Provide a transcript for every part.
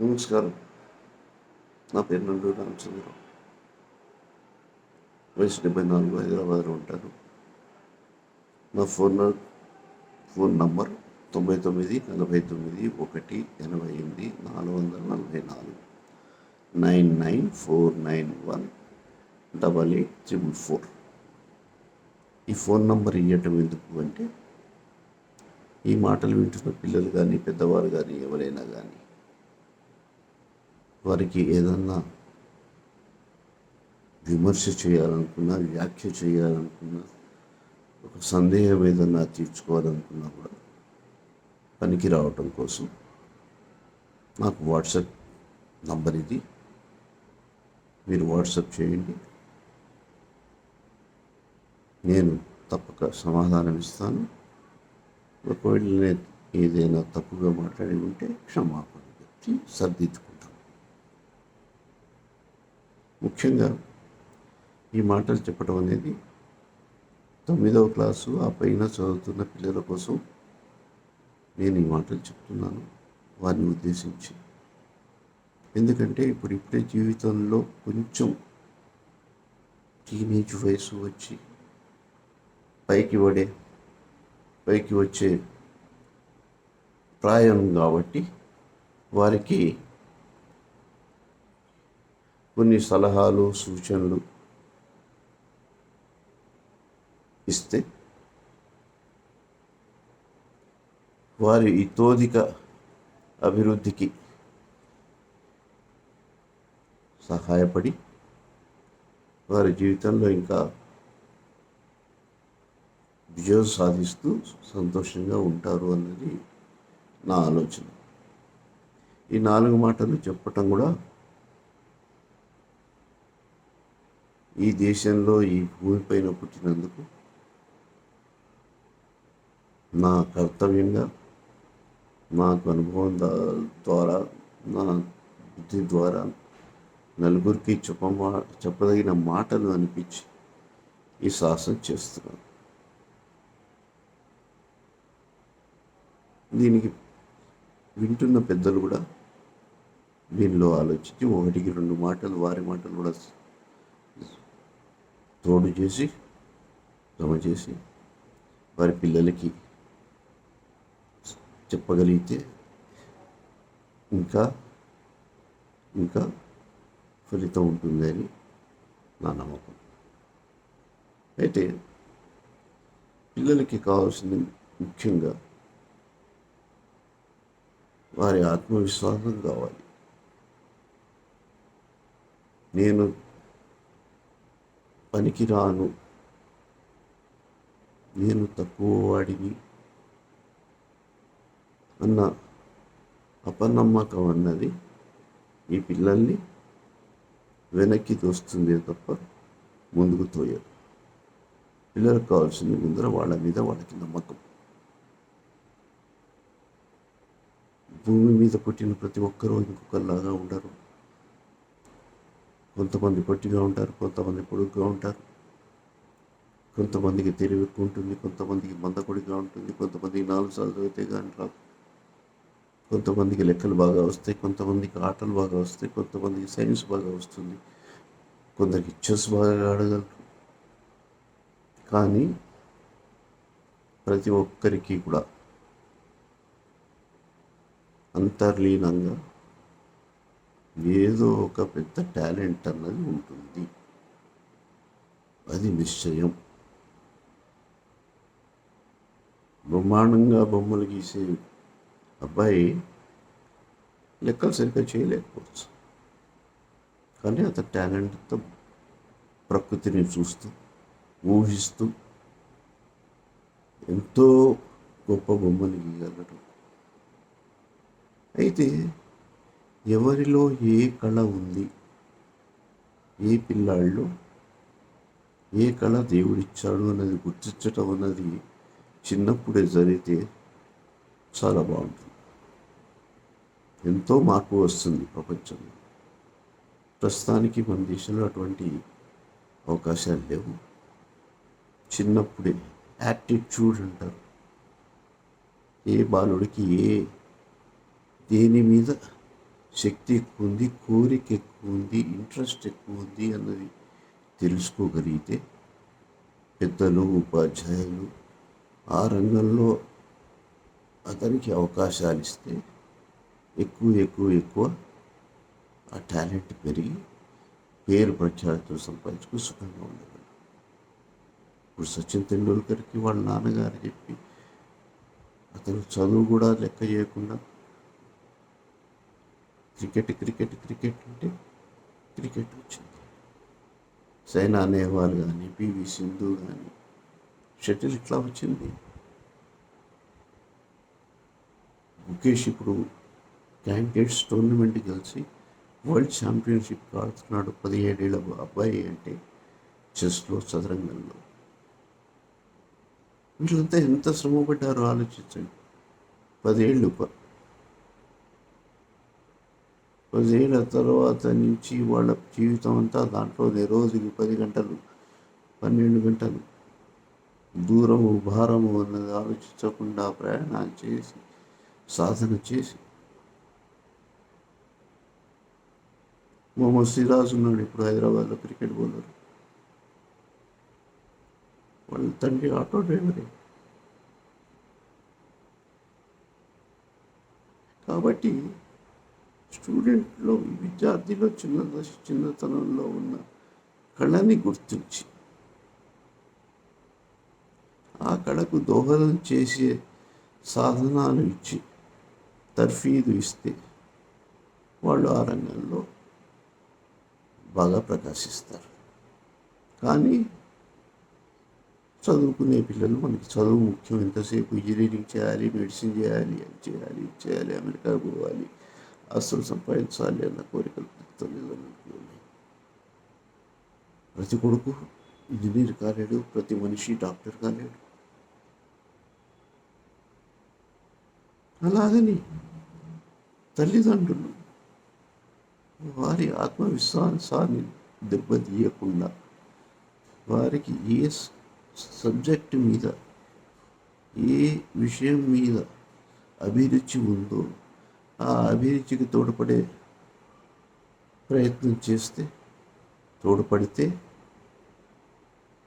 నమస్కారం. నా పేరు నండు రామచంద్రరావు. వయసు డెబ్బై నాలుగు హైదరాబాద్లో ఉంటాను. నా ఫోన్ న- ఫోన్ నంబర్ తొంభై తొమ్మిది నలభై తొమ్మిది ఒకటి ఎనభై ఎనిమిది నాలుగు వందల నలభై నాలుగు. Nine nine four nine one double eight triple four. ఈ ఫోన్ నంబర్ ఇవ్వటం ఎందుకు అంటే ఈ మాటలు వింటున్న పిల్లలు కానీ పెద్దవారు కానీ ఎవరైనా కానీ వారికి ఏదన్నా విమర్శ చేయాలనుకున్నా వ్యాఖ్య చేయాలనుకున్నా ఒక సందేహం ఏదన్నా తీర్చుకోవాలనుకున్నా కూడా పనికి రావటం కోసం నాకు వాట్సాప్ నంబర్ ఇది. మీరు వాట్సాప్ చేయండి. నేను తప్పక సమాధానం ఇస్తాను. ఒకవేళ నేను ఏదైనా తప్పుగా మాట్లాడి ఉంటే క్షమాపణ చెప్పి సర్దిద్దుకో ముఖ్యంగా ఈ మాటలు చెప్పడం అనేది తొమ్మిదవ క్లాసు ఆ పైన చదువుతున్న పిల్లల కోసం నేను ఈ మాటలు చెప్తున్నాను వారిని ఉద్దేశించి. ఎందుకంటే ఇప్పుడు ఇప్పుడే జీవితంలో కొంచెం టీనేజ్ వయసు వచ్చి పైకి పడే పైకి వచ్చే ప్రాయం కాబట్టి వారికి కొన్ని సలహాలు సూచనలు ఇస్తే వారి ఇతోధిక అభివృద్ధికి సహాయపడి వారి జీవితంలో ఇంకా విజయం సాధిస్తూ సంతోషంగా ఉంటారు అన్నది నా ఆలోచన. ఈ నాలుగు మాటలు చెప్పటం కూడా ఈ దేశంలో ఈ భూమిపైన పుట్టినందుకు నా కర్తవ్యంగా నాకు అనుభవం ద్వారా నా బుద్ధి ద్వారా నలుగురికి చెప్పమా చెప్పదగిన మాటలు అనిపించి ఈ సాహసం చేస్తున్నాను. దీనికి వింటున్న పెద్దలు కూడా దీనిలో ఆలోచించి ఒకటికి రెండు మాటలు వారి మాటలు కూడా తోడు చేసి జమ చేసి వారి పిల్లలకి చెప్పగలిగితే ఇంకా ఇంకా ఫలితం ఉంటుందని నా నమ్మకం. అయితే పిల్లలకి కావాల్సింది ముఖ్యంగా వారి ఆత్మవిశ్వాసం కావాలి. నేను పనికి రాను నేను తక్కువ వాడిని అన్న అపనమ్మకం అన్నది ఈ పిల్లల్ని వెనక్కి తోస్తుంది తప్ప ముందుకు తోయదు. పిల్లలకు కావాల్సింది ముందర వాళ్ళ మీద వాళ్ళకి నమ్మకం. భూమి మీద పుట్టిన ప్రతి ఒక్కరూ ఇంకొకరిలాగా ఉండరు. కొంతమంది పొట్టిగా ఉంటారు కొంతమంది పొడుగ్గా ఉంటారు. కొంతమందికి తెలివి ఎక్కువ ఉంటుంది కొంతమందికి మందకొడిగా ఉంటుంది కొంతమందికి నాలుగు సార్లు చదివితే కానీ రాదు కొంతమందికి లెక్కలు బాగా వస్తాయి కొంతమందికి ఆటలు బాగా వస్తాయి కొంతమందికి సైన్స్ బాగా వస్తుంది. కొందరికి చెస్ బాగా ఆడగలరు. కానీ ప్రతి ఒక్కరికి కూడా అంతర్లీనంగా ఏదో ఒక పెద్ద టాలెంట్ అన్నది ఉంటుంది. అది నిశ్చయం. బ్రహ్మాండంగా బొమ్మలు గీసే అబ్బాయి లెక్కలు సరిగ్గా చేయలేకపోవచ్చు. కానీ అతని టాలెంట్తో ప్రకృతిని చూస్తూ ఊహిస్తూ ఎంతో గొప్ప బొమ్మలు గీయగలడు. అయితే ఎవరిలో ఏ కళ ఉంది? ఏ పిల్లాళ్ళు? ఏ కళ దేవుడిచ్చాడు అన్నది గుర్తించటం అన్నది చిన్నప్పుడే జరిగితే చాలా బాగుంటుంది. ఎంతో మార్పు వస్తుంది ప్రపంచంలో. ప్రస్తుతానికి మన దేశంలో అటువంటి అవకాశాలు లేవు. చిన్నప్పుడే యాటిట్యూడ్ అంటారు. ఏ బాలుడికి ఏ దేని మీద శక్తి ఎక్కువ ఉంది కోరిక ఎక్కువ ఉంది ఇంట్రెస్ట్ ఎక్కువ ఉంది అన్నది తెలుసుకోగలిగితే పెద్దలు ఉపాధ్యాయులు ఆ రంగంలో అతనికి అవకాశాలు ఇస్తే ఎక్కువ ఎక్కువ ఎక్కువ ఆ టాలెంట్ పెరిగి పేరు ప్రఖ్యాతులు సంపాదించుకుని సుఖంగా ఉండగలరు. ఇప్పుడు సచిన్ తెండూల్కర్కి వాళ్ళ నాన్నగారు చెప్పి అతను చదువు కూడా లెక్క చేయకుండా క్రికెట్ క్రికెట్ క్రికెట్ అంటే క్రికెట్ వచ్చింది. సైనా నెహ్వాల్ కానీ పివి సింధు కానీ షటిల్ ఇట్లా వచ్చింది. ముఖేష్ ఇప్పుడు క్యాండిడేట్స్ టోర్నమెంట్ కలిసి వరల్డ్ ఛాంపియన్షిప్ ఆడుతున్నాడు పదిహేడేళ్ళ అబ్బాయి అంటే చెస్లో చదరంగంలో వీళ్ళంతా ఎంత శ్రమపడ్డారో ఆలోచించండి. పదేళ్ళు ప- తర్వాత నుంచి వాళ్ళ జీవితం అంతా దాంట్లోనే రోజుకి పది గంటలు పన్నెండు గంటలు. దూరము భారము అన్నది ఆలోచించకుండా ప్రయాణాలు చేసి సాధన చేసి. మొహమ్మద్ సిరాజ్ ఉన్నాడు ఇప్పుడు హైదరాబాద్లో క్రికెట్ బౌలర్. వాళ్ళ తండ్రి ఆటో డ్రైవరే. కాబట్టి స్టూడెంట్లో విద్యార్థిలో చిన్న దశ చిన్నతనంలో ఉన్న కళని గుర్తించి ఆ కళకు దోహదం చేసే సాధనాలు ఇచ్చి తర్ఫీదు ఇస్తే వాళ్ళు ఆ రంగంలో బాగా ప్రకాశిస్తారు. కానీ చదువుకునే పిల్లలు మనకి చదువు ముఖ్యం. ఎంతసేపు ఇంజనీరింగ్ చేయాలి మెడిసిన్ చేయాలి అది చేయాలి ఇది చేయాలి అమెరికా పోవాలి ఆస్తులు సంపాదించాలి అన్న కోరికలు తల్లిదండ్రులకు ఉన్నాయి ప్రతి కొడుకు ఇంజనీర్ కాలేడు ప్రతి మనిషి డాక్టర్ కాలేడు. అలాగని తల్లిదండ్రులు వారి ఆత్మవిశ్వాసాన్ని దెబ్బతీయకుండా వారికి ఏ సబ్జెక్టు మీద ఏ విషయం మీద అభిరుచి ఉందో ఆ అభిరుచికి తోడ్పడే ప్రయత్నం చేస్తే తోడ్పడితే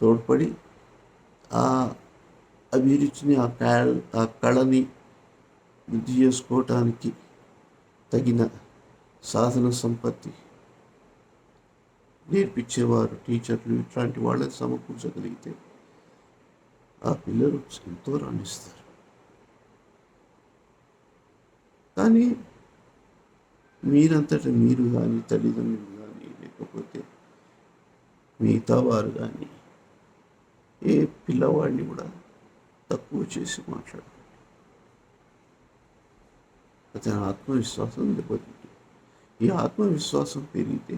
తోడ్పడి ఆ అభిరుచిని ఆ కళ ఆ కళని వృద్ధి చేసుకోవటానికి తగిన సాధన సంపత్తి నేర్పించేవారు టీచర్లు ఇట్లాంటి వాళ్ళని సమకూర్చగలిగితే ఆ పిల్లలు ఎంతో రాణిస్తారు. కానీ మీరంతట మీరు కానీ తల్లిదండ్రులు కానీ లేకపోతే మిగతా వారు కానీ ఏ పిల్లవాడిని కూడా తక్కువ చేసి మాట్లాడారు అతని ఆత్మవిశ్వాసం దెబ్బతింటుంది. ఈ ఆత్మవిశ్వాసం పెరిగితే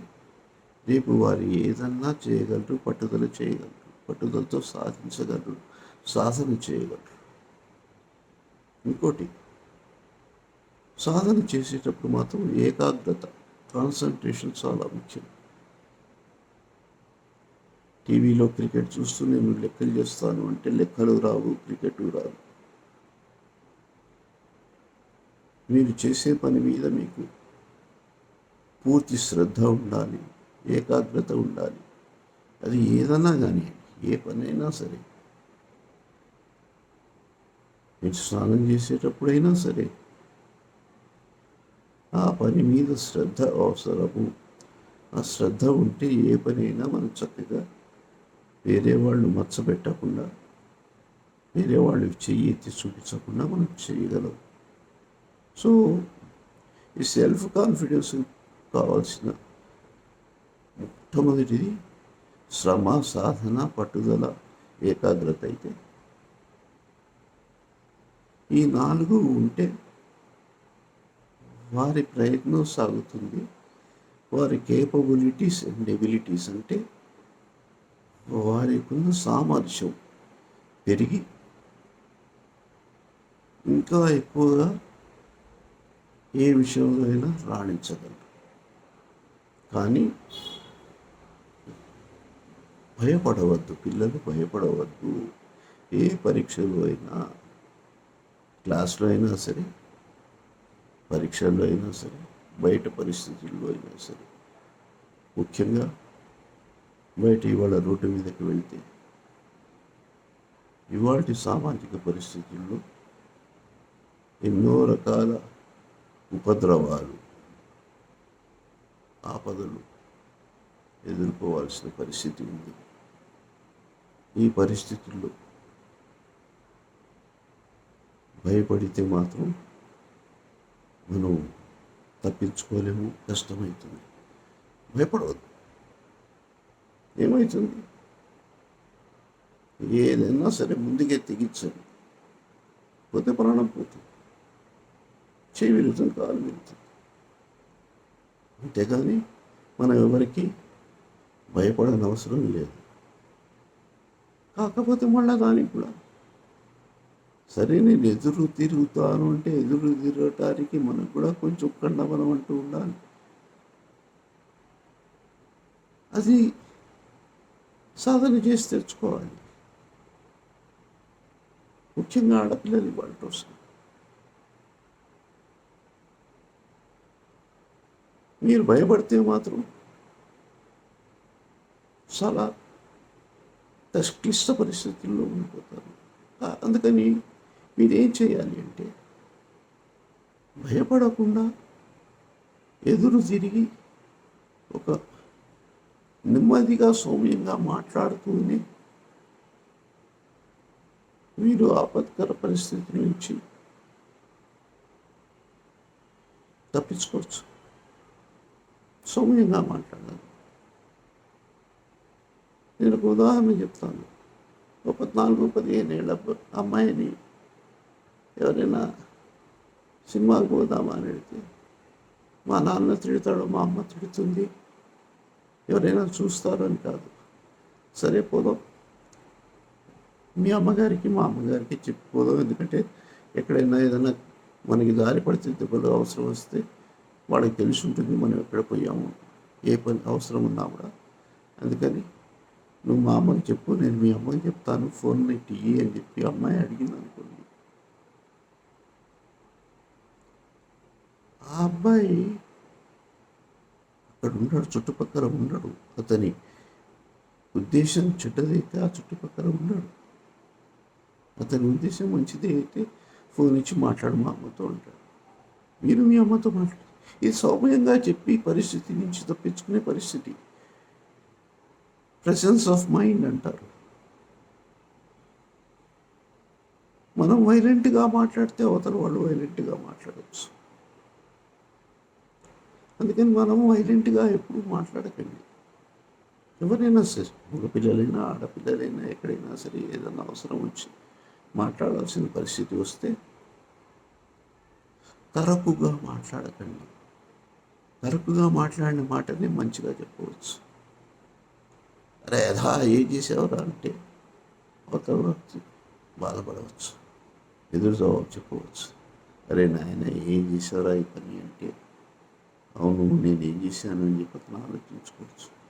రేపు వారు ఏదన్నా చేయగలరు పట్టుదల చేయగలరు పట్టుదలతో సాధించగలరు సాధన చేయగలరు. ఇంకోటి సాధన చేసేటప్పుడు మాత్రం ఏకాగ్రత కాన్సన్ట్రేషన్ చాలా ముఖ్యం. టీవీలో క్రికెట్ చూస్తూ నేను లెక్కలు చేస్తాను అంటే లెక్కలు రావు క్రికెట్ రావు మీరు చేసే పని మీద మీకు పూర్తి శ్రద్ధ ఉండాలి ఏకాగ్రత ఉండాలి. అది ఏదన్నా కానీ ఏ పనైనా సరే. మీరు స్నానం చేసేటప్పుడైనా సరే ఆ పని మీద శ్రద్ధ అవసరము. ఆ శ్రద్ధ ఉంటే ఏ పనైనా మనం చక్కగా వేరే వాళ్ళు మచ్చబెట్టకుండా వేరే వాళ్ళు చెయ్యి ఎత్తి చూపించకుండా మనం చేయగలం. సో ఈ సెల్ఫ్ కాన్ఫిడెన్స్ కావాల్సిన మొట్టమొదటిది శ్రమ సాధన పట్టుదల ఏకాగ్రత అయితే. ఈ నాలుగు ఉంటే వారి ప్రయత్నం సాగుతుంది. వారి కేపబిలిటీస్ అండ్ ఎబిలిటీస్ అంటే వారికున్న సామర్థ్యం పెరిగి ఇంకా ఎక్కువగా ఏ విషయంలో అయినా రాణించగలరు. కానీ భయపడవద్దు పిల్లలు భయపడవద్దు. ఏ పరీక్షలో అయినా క్లాస్లో అయినా సరే పరీక్షల్లో అయినా సరే బయట పరిస్థితుల్లో అయినా సరే ముఖ్యంగా బయట ఇవాళ రోడ్డు మీదకి వెళ్తే ఇవాటి సామాజిక పరిస్థితుల్లో ఎన్నో రకాల ఉపద్రవాలు ఆపదలు ఎదుర్కోవాల్సిన పరిస్థితి ఉంది. ఈ పరిస్థితుల్లో భయపడితే మాత్రం మనం తప్పించుకోలేము కష్టమవుతుంది. భయపడవద్దు. ఏమవుతుంది ఏదైనా సరే ముందుకే తెగించండి. పోతే ప్రాణం పోతుంది. చేయి విరుగుతుంది కాలు విరుగుతుంది అంతేగాని మనం ఎవరికి భయపడని అవసరం లేదు. కాకపోతే మళ్ళా దానికి కూడా సరే నేను ఎదురు తిరుగుతాను అంటే ఎదురు తిరగటానికి మనకు కూడా కొంచెం కండబలం అంటూ ఉండాలి. అది సాధన చేసి తెచ్చుకోవాలి. ముఖ్యంగా ఆడపిల్లలు ఇవాళ కోసం మీరు భయపడితే మాత్రం చాలా క్లిష్ట పరిస్థితుల్లో ఉండిపోతారు. అందుకని మీరేం చేయాలి అంటే భయపడకుండా ఎదురు తిరిగి ఒక నెమ్మదిగా సౌమ్యంగా మాట్లాడుతూనే మీరు ఆపత్కర పరిస్థితి నుంచి తప్పించుకోవచ్చు. సౌమ్యంగా మాట్లాడాలి. నేను ఒక ఉదాహరణ చెప్తాను. ఒక పద్నాలుగు పదిహేను ఏళ్ళ అమ్మాయిని ఎవరైనా సినిమాకు పోదామా అని అడిగితే మా నాన్న తిడతాడు మా అమ్మ తిడుతుంది. ఎవరైనా చూస్తారు అని కాదు. సరే పోదాం. మీ అమ్మగారికి మా అమ్మగారికి చెప్పిపోదాం ఎందుకంటే ఎక్కడైనా ఏదైనా మనకి దారి పడితే దెబ్బలు అవసరం వస్తే వాళ్ళకి తెలిసి ఉంటుంది మనం ఎక్కడ పోయాము ఏ పని అవసరం ఉన్నా కూడా. అందుకని నువ్వు మా అమ్మకి చెప్పు నేను మీ అమ్మకి చెప్తాను. ఫోన్ నెట్టి అని చెప్పి అమ్మాయి అడిగింది అనుకోండి. ఆ అబ్బాయి అక్కడ ఉన్నాడు చుట్టుపక్కల ఉన్నాడు. అతని ఉద్దేశం చెడ్డదైతే ఆ చుట్టుపక్కల ఉన్నాడు. అతని ఉద్దేశం మంచిది అయితే ఫోన్ ఇచ్చి మాట్లాడు మా అమ్మతో ఉంటాడు మీరు మీ అమ్మతో మాట్లాడు. ఇది సౌమ్యంగా చెప్పి పరిస్థితి నుంచి తప్పించుకునే పరిస్థితి. ప్రెసెన్స్ ఆఫ్ మైండ్ అంటారు. మనం వైలెంట్గా మాట్లాడితే అవతల వాళ్ళు వైలెంట్గా మాట్లాడవచ్చు అందుకని మనం వైలెంట్గా ఎప్పుడు మాట్లాడకండి. ఎవరైనా సరే మగపిల్లలైనా ఆడపిల్లలైనా ఎక్కడైనా సరే ఏదైనా అవసరం వచ్చి మాట్లాడాల్సిన పరిస్థితి వస్తే తరపుగా మాట్లాడకండి. తరపుగా మాట్లాడిన మాటని మంచిగా చెప్పవచ్చు. అరే యథా ఏం చేసేవారా అంటే అవతల బాధపడవచ్చు. ఎదురు జవాబు చెప్పవచ్చు. అరే నాయన ఏం చేసేవరా ఈ పని అంటే అవును నేను ఏం చేశాను అని చెప్పి అతను ఆలోచించుకోవచ్చు.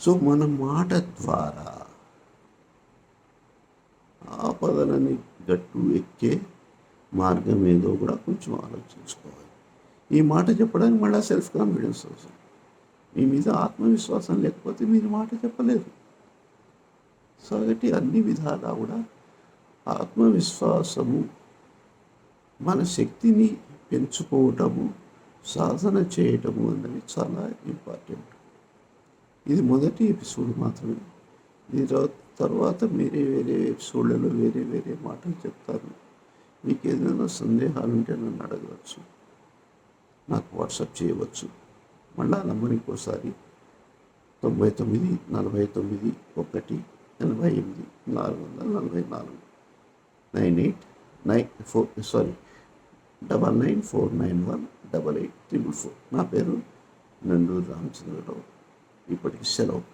సో మన మాట ద్వారా ఆపదలని గట్టు ఎక్కే మార్గం ఏదో కూడా కొంచెం ఆలోచించుకోవాలి. ఈ మాట చెప్పడానికి మళ్ళీ సెల్ఫ్ కాన్ఫిడెన్స్ అవసరం. మీ మీద ఆత్మవిశ్వాసం లేకపోతే మీరు మాట చెప్పలేరు. సో కాబట్టి అన్ని విధాలా కూడా ఆత్మవిశ్వాసము మన శక్తిని పెంచుకోవటము సాధన చేయటము అన్నది చాలా ఇంపార్టెంట్ ఇది మొదటి ఎపిసోడ్ మాత్రమే. దీని తర్వాత మీరే వేరే ఎపిసోడ్లలో వేరే వేరే మాటలు చెప్తారు. మీకు ఏదైనా సందేహాలు ఉంటే నన్ను అడగవచ్చు. నాకు వాట్సాప్ చేయవచ్చు. మళ్ళా నంబర్ ఇంకోసారి తొంభై తొమ్మిది నలభై తొమ్మిది ఒకటి ఎనభై ఎనిమిది నాలుగు వందల నలభై నాలుగు nine eight nine four sorry double nine four nine one double eight triple four. నా పేరు నండూరు రామచంద్రరావు. ఇప్పటికి సెలవు.